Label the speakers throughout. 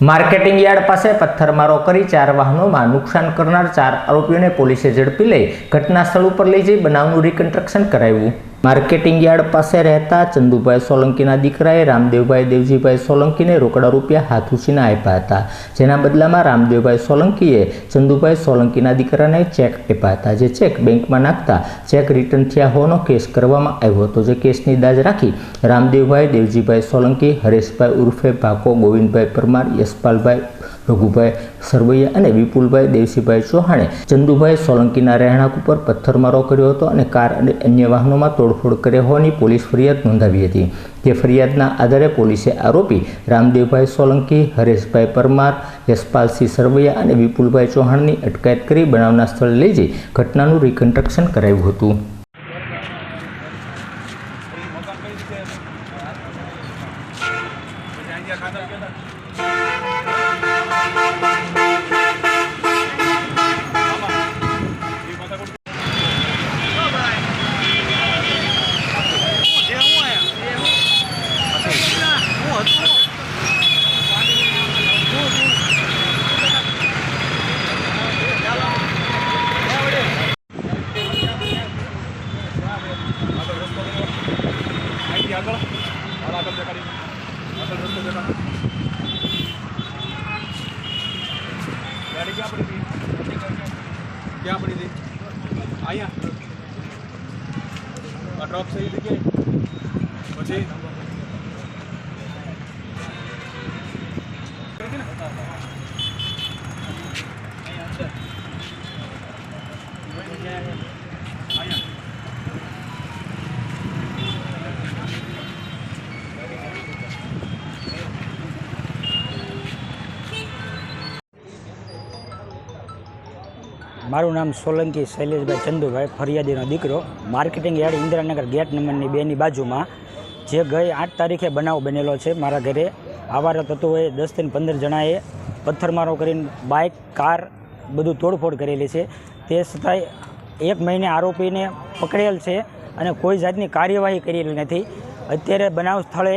Speaker 1: Marketing yard પાસે પથ્થરમારો કરી ચાર વાહનોમાં નુકસાન કરનાર ચાર આરોપીઓને પોલીસે ઝડપી લઈ ઘટના સ્થળ ઉપર લઈ જઈ બનાવનું રિકન્સ્ટ્રક્શન કરાવ્યું. માર્કેટિંગ યાર્ડ પાસે રહેતા ચંદુભાઈ સોલંકીના દીકરાએ રામદેવભાઈ દેવજીભાઈ સોલંકીને રોકડા રૂપિયા હાથ ઉછીના આપ્યા હતા. જેના બદલામાં રામદેવભાઈ સોલંકીએ ચંદુભાઈ સોલંકીના દીકરાને ચેક આપ્યા હતા, જે ચેક બેંકમાં નાખતા ચેક રિટર્ન થયા હોવાનો કેસ કરવામાં આવ્યો હતો. જે કેસની દાજ રાખી રામદેવભાઈ દેવજીભાઈ સોલંકી, હરેશભાઈ ઉર્ફે ભાકો ગોવિંદભાઈ પરમાર, યશપાલભાઈ રઘુભાઈ સરવૈયા અને વિપુલભાઈ દેવસીભાઈ ચૌહાણે ચંદુભાઈ સોલંકીના રહેણાંક ઉપર પથ્થરમારો કર્યો હતો અને કાર અને અન્ય વાહનોમાં તોડફોડ કર્યા હોવાની પોલીસ ફરિયાદ નોંધાવી હતી. જે ફરિયાદના આધારે પોલીસે આરોપી રામદેવભાઈ સોલંકી, હરેશભાઈ પરમાર, યશપાલસિંહ સરવૈયા અને વિપુલભાઈ ચૌહાણની અટકાયત કરી બનાવના સ્થળે લઈ જઈ ઘટનાનું રિકન્સ્ટ્રક્શન કરાયું હતું.
Speaker 2: અહીંથી આગળ હાલ આગળ દેખાડી આગળ રસ્તો દેખાડો ગાડી ક્યાં પડી હતી ક્યાં પડી હતી? અહીંયા. ડ્રોપ થઈ જગ્યાએ પછી? અહીંયા
Speaker 3: મારું નામ સોલંકી શૈલેષભાઈ ચંદુભાઈ, ફરિયાદીનો દીકરો. માર્કેટિંગ યાર્ડ ઇન્દિરાનગર ગેટ નંબરની બેની બાજુમાં. જે ગઈ આઠ તારીખે બનાવ બનેલો છે મારા ઘરે. આવારા તત્વોએ દસથી પંદર જણાએ પથ્થરમારો કરીને બાઇક, કાર બધું તોડફોડ કરેલી છે. તે છતાંય એક મહિને આરોપીને પકડેલ છે અને કોઈ જાતની કાર્યવાહી કરેલી નથી. અત્યારે બનાવ સ્થળે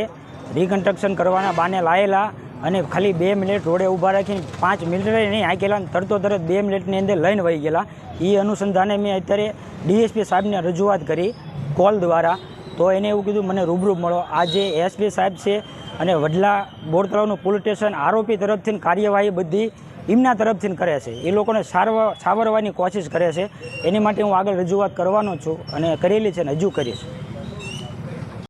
Speaker 3: રિકન્સ્ટ્રક્શન કરવાના બાને લાયેલા અને ખાલી બે મિનિટ રોડે ઊભા રાખીને પાંચ મિનિટ નહીં. હાંકેલા અને તરતો તરત બે મિનિટની અંદર લઈને વહી ગયેલા. એ અનુસંધાને મેં અત્યારે ડીએસપી સાહેબને રજૂઆત કરી કોલ દ્વારા. તો એને એવું કીધું, મને રૂબરૂ મળો. આ જે એસપી સાહેબ છે અને વડલા બોરતળાવનું પોલીસ સ્ટેશન આરોપી તરફથી કાર્યવાહી બધી એમના તરફથી કરે છે. એ લોકોને સારવા સાવરવાની કોશિશ કરે છે. એની માટે હું આગળ રજૂઆત કરવાનો છું અને કરેલી છે ને હજુ કરીશ.